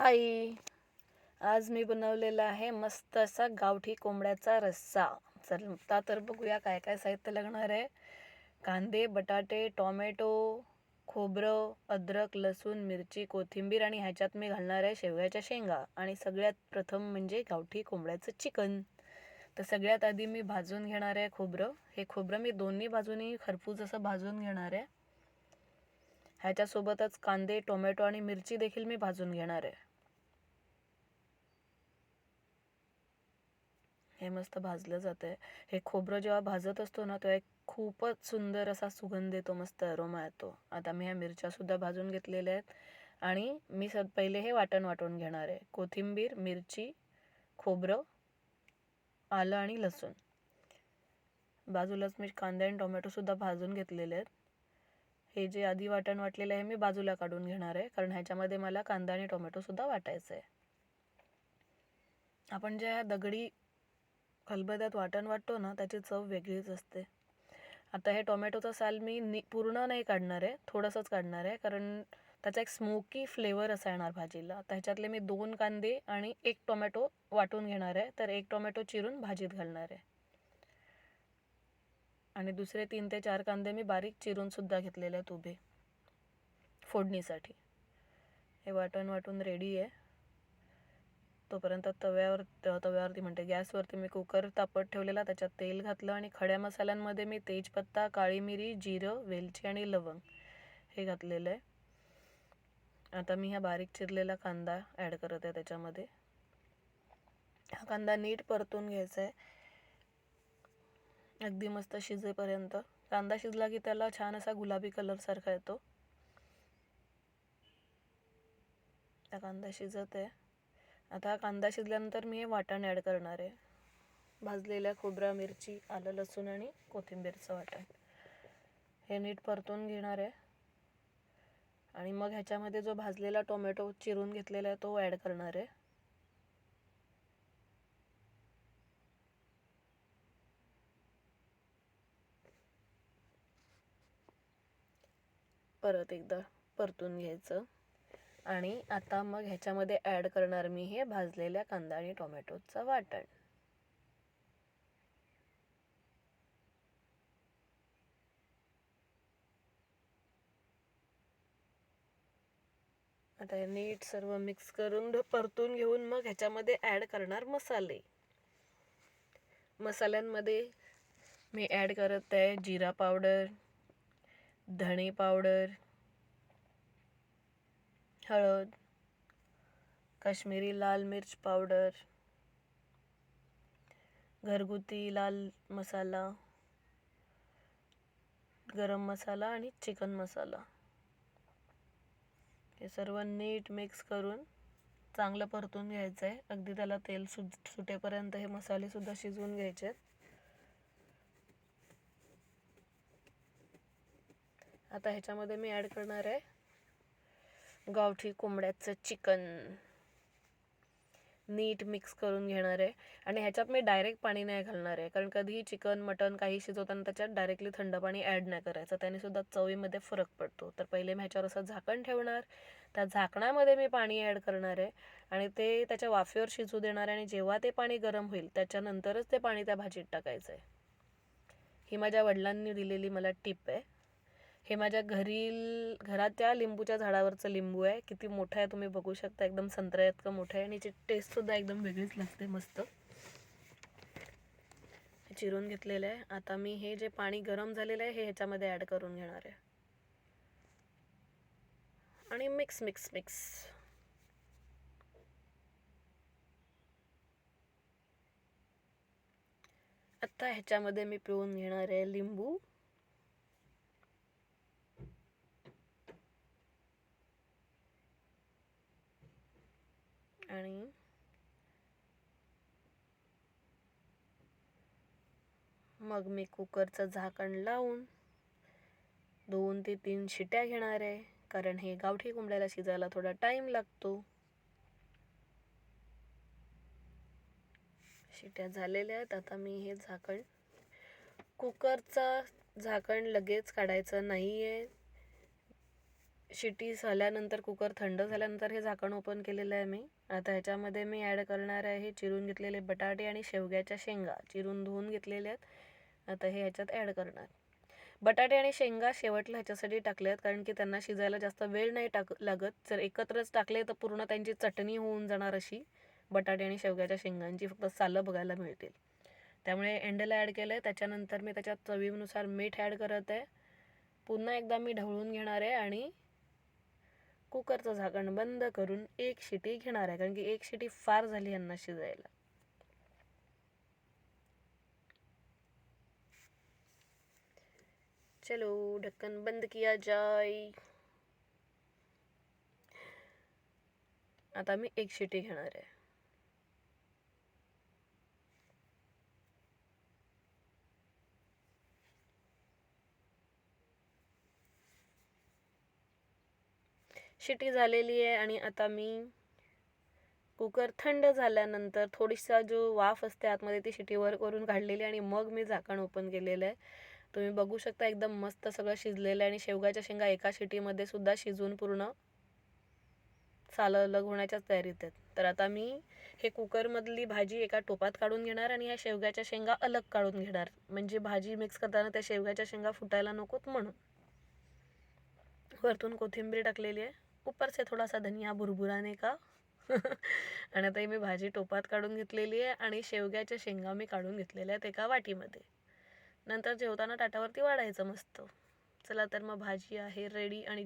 हाय आज मी बनवलेला आहे मस्त असा गावठी कोंबड्याचा रस्सा. चलता तर बघूया काय काय साहित्य लागणार आहे. कांदे बटाटे टोमॅटो खोबरं अद्रक लसूण मिरची कोथिंबीर आणि ह्याच्यात मी घालणार आहे शेवग्याच्या शेंगा. आणि सगळ्यात प्रथम म्हणजे गावठी कोंबड्याचं चिकन. तर सगळ्यात आधी मी भाजून घेणार आहे खोबरं. हे खोबरं मी दोन्ही बाजूनी खरपूस असं भाजून घेणार आहे. ह्याच्यासोबतच कांदे टोमॅटो आणि मिरची देखील मी भाजून घेणार आहे. हे मस्त भाजलं जातं आहे हे खोबरं जेव्हा भाजत असतो ना तेव्हा एक खूपच सुंदर असा सुगंध येतो मस्त अरोमा येतो. आता मी ह्या मिरच्यासुद्धा भाजून घेतलेल्या आहेत. आणि मी स पहिले हे वाटण वाटून घेणार आहे. कोथिंबीर मिरची खोबरं आलं आणि लसूण. बाजूलाच मी कांदे आणि टोमॅटोसुद्धा भाजून घेतलेले आहेत. हे जे आधी वाटण वाटलेलं आहे मी बाजूला काढून घेणार आहे. कारण ह्याच्यामध्ये मला कांदा आणि टोमॅटोसुद्धा वाटायचं आहे आपण ज्या दगडी खलबत्यात वाटण वाटतो ना त्याची चव वेगळीच असते. आता हे टोमॅटोचा साल मी नि पूर्ण नाही काढणार आहे थोडंसंच काढणार आहे कारण त्याचा एक स्मोकी फ्लेवर असा येणार भाजीला. आता ह्याच्यातले मी दोन कांदे आणि एक टोमॅटो वाटून घेणार आहे तर एक टोमॅटो चिरून भाजीत घालणार आहे. आणि दुसरे तीन ते चार कांदे मी बारीक चिरूनसुद्धा घेतलेले आहेत उभे फोडणीसाठी. हे वाटण वाटून रेडी आहे. तोपर्यंत तव्यावर तव्यावरती म्हणते गॅसवरती मी कुकर तापत ठेवलेला त्याच्यात तेल घातलं आणि खड्या मसाल्यांमध्ये मी तेजपत्ता काळी मिरी जिरं वेलची आणि लवंग हे घातलेलं आहे. आता मी ह्या बारीक चिरलेला कांदा ॲड करत आहे त्याच्यामध्ये. हा कांदा नीट परतून घ्यायचा आहे. अगदी मस्त शिजेपर्यंत. कांदा शिजला की त्याला छान असा गुलाबी कलरसारखा येतो. हा कांदा शिजत आहे. आता कांदा शिजल्यानंतर मी हे वाटण ॲड करणार आहे. भाजलेल्या खोबरा मिरची आलं लसूण आणि कोथिंबीरचं वाटण. हे नीट परतून घेणार आहे. आणि मग ह्याच्यामध्ये जो भाजलेला टोमॅटो चिरून घेतलेला आहे तो ॲड करणार आहे. परत एकदा परतून घ्यायचं. आणि आता मग ह्याच्यामध्ये ॲड करणार मी हे भाजलेल्या कांदा आणि टोमॅटोचं वाटण. आता हे नीट सर्व मिक्स करून परतून घेऊन मग ह्याच्यामध्ये ॲड करणार मसाले. मसाल्यांमध्ये मी ॲड करत आहे जिरा पावडर धणे पावडर हळद काश्मीरी लाल मिर्च पावडर घरगुती लाल मसाला गरम मसाला आणि चिकन मसाला. हे सर्व नीट मिक्स करून चांगलं परतून घ्यायचं आहे अगदी त्याला तेल सु सुटेपर्यंत हे मसालेसुद्धा शिजवून घ्यायचे आहेत आता ह्याच्यामध्ये मी ॲड करणार आहे गावठी कोंबड्याचं चिकन. नीट मिक्स करून घेणार आहे. आणि ह्याच्यात मी डायरेक्ट पाणी नाही घालणार आहे. कारण कधीही चिकन मटन काही शिजवताना त्याच्यात डायरेक्टली थंड पाणी ॲड नाही करायचं. त्यानेसुद्धा चवीमध्ये फरक पडतो. तर पहिले मी ह्याच्यावर असं झाकण ठेवणार. त्या झाकणामध्ये मी पाणी ॲड करणार आहे. आणि ते त्याच्या वाफेवर शिजू देणार आहे. आणि जेव्हा ते पाणी गरम होईल त्याच्यानंतरच ते पाणी त्या भाजीत टाकायचं आहे. ही माझ्या वडिलांनी दिलेली मला टिप आहे. हे माझ्या घरील घराच्या लिंबूच्या झाडावरचं लिंबू आहे. किती मोठं आहे तुम्ही बघू शकता. एकदम संत्रा इतकं मोठं आहे आणि याची टेस्टसुद्धा एकदम वेगळीच लागते मस्त. चिरून घेतलेलं आहे. आता मी हे जे पाणी गरम झालेलं आहे हे ह्याच्यामध्ये ॲड करून घेणार आहे. आणि मिक्स मिक्स मिक्स आता ह्याच्यामध्ये मी पिळून घेणार आहे लिंबू. आणि मग मी कुकरचं झाकण लावून दोन ते तीन शिट्या घेणार आहे कारण हे गावठी कोंबड्याला शिजायला थोडा टाईम लागतो. शिट्या झालेल्या आहेत आता मी हे झाकण कुकरचा झाकण लगेच काढायचं नाही आहे शिटी झाल्यानंतर कुकर थंड झाल्यानंतर हे झाकण ओपन केलेलं आहे मी. आता ह्याच्यामध्ये मी ॲड करणार आहे चिरून घेतलेले बटाटे आणि शेवग्याच्या शेंगा. चिरून धुवून घेतलेले आहेत. आता हे ह्याच्यात ॲड करणार. बटाटे आणि शेंगा शेवटला ह्याच्यासाठी टाकले आहेत कारण की त्यांना शिजायला जास्त वेळ नाही टाक लागत. जर एकत्रच टाकले तर पूर्ण त्यांची चटणी होऊन जाणार अशी. बटाटे आणि शेवग्याच्या शेंगांची फक्त सालं बघायला मिळतील. त्यामुळे एंडला ॲड केलं आहे त्याच्यानंतर मी त्याच्यात चवीनुसार मीठ ॲड करत आहे. पुन्हा एकदा मी ढवळून घेणार आहे आणि कुकरचं झाकण बंद करून एक शिटी घेणार आहे कारण की एक शिटी फार झाली यांना शिजायला. चलो ढक्कन बंद किया जाय आता मी एक शिटी घेणार आहे. शिटी झालेली आहे आणि आता मी कुकर थंड झाल्यानंतर थोडीसा जो वाफ असते आतमध्ये ती शिटी वर करून काढलेली आणि मग मी झाकण ओपन केलेलं आहे. तुम्ही बघू शकता एकदम मस्त सगळं शिजलेलं आहे आणि शेवगाच्या शेंगा एका शिटीमध्ये सुद्धा शिजून पूर्ण सालं अलग होण्याच्याच तयारीत आहेत. तर आता मी हे कुकरमधली भाजी एका टोपात काढून घेणार आणि ह्या शेवग्याच्या शेंगा अलग काढून घेणार. म्हणजे भाजी मिक्स करताना त्या शेवग्याच्या शेंगा फुटायला नकोत म्हणून. वरतून कोथिंबीर टाकलेली आहे. ऊपर से थोडासा धनिया भुरभुराने का. आणि आता ही मी भाजी टोपात काढून घेतलेली आहे आणि शेवग्याच्या शेंगा मी काढून घेतलेल्या आहेत एका वाटीमध्ये. नंतर जेवताना ताटावरती वाढायचं मस्त. चला तर मग भाजी आहे रेडी आणि